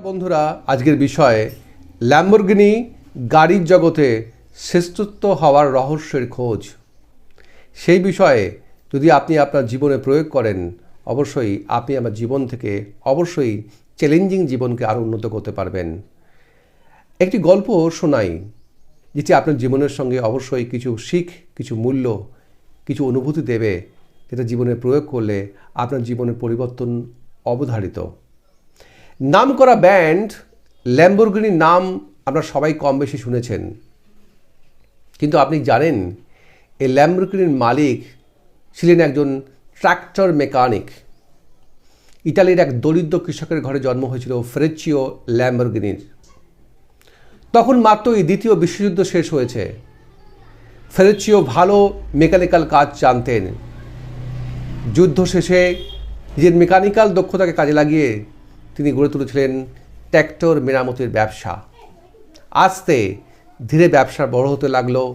বন্ধুরা, আজকের বিষয়ে ল্যাম্বরগিনি গাড়ির জগতে শ্রেষ্ঠত্ব হওয়ার রহস্যের খোঁজ। সেই বিষয়ে যদি আপনি আপনার জীবনে প্রয়োগ করেন, অবশ্যই আপনি আমার জীবন থেকে অবশ্যই চ্যালেঞ্জিং জীবনকে আরও উন্নত করতে পারবেন। একটি গল্প শোনাই, যেটি আপনার জীবনের সঙ্গে অবশ্যই কিছু শিখ, কিছু মূল্য, কিছু অনুভূতি দেবে, যেটা জীবনে প্রয়োগ করলে আপনার জীবনের পরিবর্তন অবধারিত। নাম করা ব্যান্ড ল্যাম্বরগিনির নাম আপনারা সবাই কম বেশি শুনেছেন। কিন্তু আপনি জানেন, এই ল্যাম্বরগিনির মালিক ছিলেন একজন ট্রাক্টর মেকানিক। ইতালির এক দরিদ্র কৃষকের ঘরে জন্ম হয়েছিল ফ্রেচিও ল্যাম্বরগিনির। তখন মাত্র এই দ্বিতীয় বিশ্বযুদ্ধ শেষ হয়েছে। ফেরেচিও ভালো মেকানিক্যাল কাজ জানতেন। যুদ্ধ শেষে নিজের মেকানিক্যাল দক্ষতাকে কাজে লাগিয়ে তিনি গড়ে তুলেছিলেন ট্র্যাক্টর মেরামতির ব্যবসা। আস্তে ধীরে ব্যবসা বড় হতে লাগল।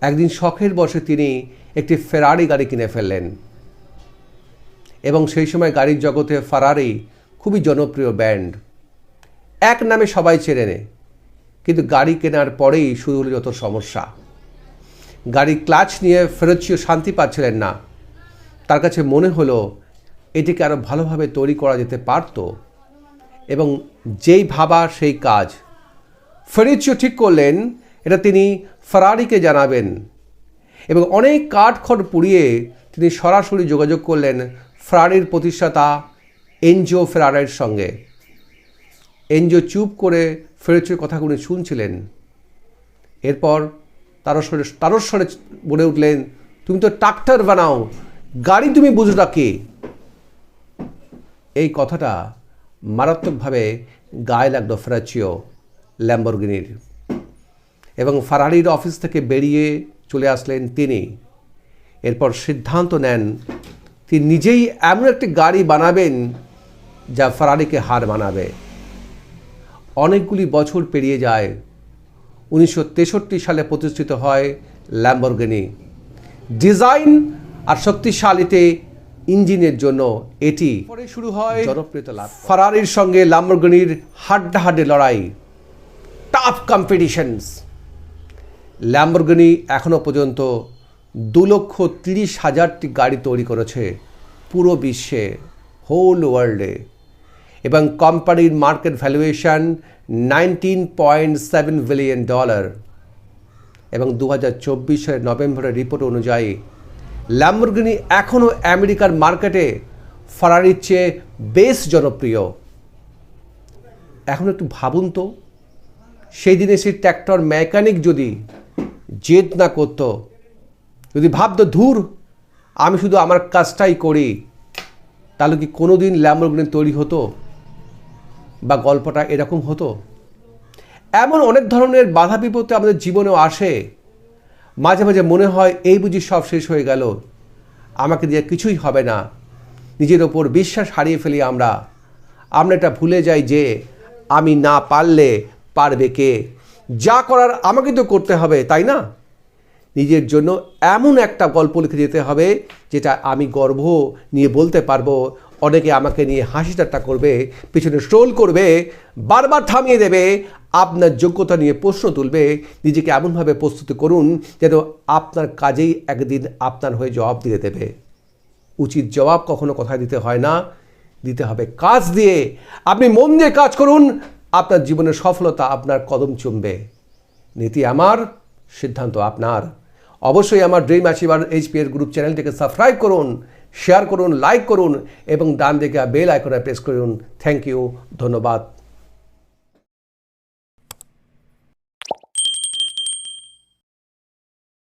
একদিন শখের বসে তিনি একটি ফেরারি গাড়ি কিনে ফেললেন। এবং সেই সময় গাড়ির জগতে ফারারি খুবই জনপ্রিয় ব্যান্ড। এক নামে সবাই চেনে নেয় কিন্তু গাড়ি কেনার পরেই শুরু হলো যত সমস্যা। গাড়ি ক্লাচ নিয়ে ফেরতচিও শান্তি পাচ্ছিলেন না। তার কাছে মনে হলো এটিকে আরও ভালোভাবে তৈরি করা যেতে পারত। এবং যেই ভাবা, সেই কাজ। ফেরিচিও ঠিক করলেন, এটা তিনি ফারারিকে জানাবেন। এবং অনেক কাঠখড় পুড়িয়ে তিনি সরাসরি যোগাযোগ করলেন ফরারির প্রতিষ্ঠাতা এনজিও ফেরারের সঙ্গে। এনজিও চুপ করে ফেরোচের কথাগুলি শুনছিলেন। এরপর তারস্বরে তারস্বরে বলে উঠলেন, তুমি তো ট্রাক্টর বানাও। গাড়ি তুমি বুঝোটা কি? এই কথাটা মারাত্মকভাবে গায়ে লাগল ফেরাচিও ল্যাম্বরগিনির। এবং ফারারির অফিস থেকে বেরিয়ে চলে আসলেন তিনি। এরপর সিদ্ধান্ত নেন, তিনি নিজেই এমন একটি গাড়ি বানাবেন যা ফারারিকে হার মানাবে। অনেকগুলি বছর পেরিয়ে যায়। উনিশশো তেষট্টি সালে প্রতিষ্ঠিত হয় ল্যাম্বরগিনি। ডিজাইন আর শক্তিশালীতে ইঞ্জিনের জন্য এটি পরে শুরু হয় জনপ্রিয়তা লাভ ফারারির সঙ্গে ল্যাম্বরগিনির হাড্ডাহাড্ডি লড়াই। টাফ কম্পিটিশনস ল্যাম্বরগনি এখনও পর্যন্ত দু লক্ষ তিরিশ হাজারটি গাড়ি তৈরি করেছে পুরো বিশ্বে হোল ওয়ার্ল্ডে এবং কোম্পানির market valuation nineteen point seven billion dollar এবং দু হাজার চব্বিশের নভেম্বরের রিপোর্ট অনুযায়ী ল্যাম্বরগিনি এখনও আমেরিকার মার্কেটে ফারারির চেয়ে বেশ জনপ্রিয়। এখন একটু ভাবুন তো, সেই দিনে সেই ট্র্যাক্টর মেকানিক যদি জেদ না করত, যদি ভাবতো, ধুর, আমি শুধু আমার কাজটাই করি তাহলে কি কোনো দিন ল্যাম্বরগিনি তৈরি হতো? বা গল্পটা এরকম হতো? এমন অনেক ধরনের বাধা বিপত্তি আমাদের জীবনেও আসে। মাঝে মাঝে মনে হয় এই বুঝি সব শেষ হয়ে গেল। আমাকে দিয়ে কিছুই হবে না। নিজের ওপর বিশ্বাস হারিয়ে ফেলি আমরা। আমরা এটা ভুলে যাই যে আমি না পারলে পারবে কে। যা করার আমাকে তো করতে হবে, তাই না? নিজের জন্য এমন একটা গল্প লিখে যেতে হবে যেটা আমি গর্ব নিয়ে বলতে পারব। অনেকে আমাকে নিয়ে হাসি ঠাট্টা করবে, পিছনে স্ট্রোল করবে, বারবার থামিয়ে দেবে, আপনার যোগ্যতা নিয়ে প্রশ্ন তুলবে, নিজেকে এমনভাবে প্রস্তুতি করুন যেন আপনার কাজেই একদিন আপনার হয়ে জবাব দিয়ে দেবে। উচিত জবাব কখনো কথায় দিতে হয় না, দিতে হবে কাজ দিয়ে। আপনি মন দিয়ে কাজ করুন, আপনার জীবনের সফলতা আপনার কদম চুমবে। নীতি আমার, সিদ্ধান্ত আপনার। অবশ্যই আমার ড্রিম অ্যাচিভার এইচপি এর গ্রুপ চ্যানেলটিকে সাবস্ক্রাইব করুন। শেয়ার করুন লাইক করুন এবং ডান দিকে বেল আইকনে প্রেস করুন। থ্যাংক ইউ ধন্যবাদ।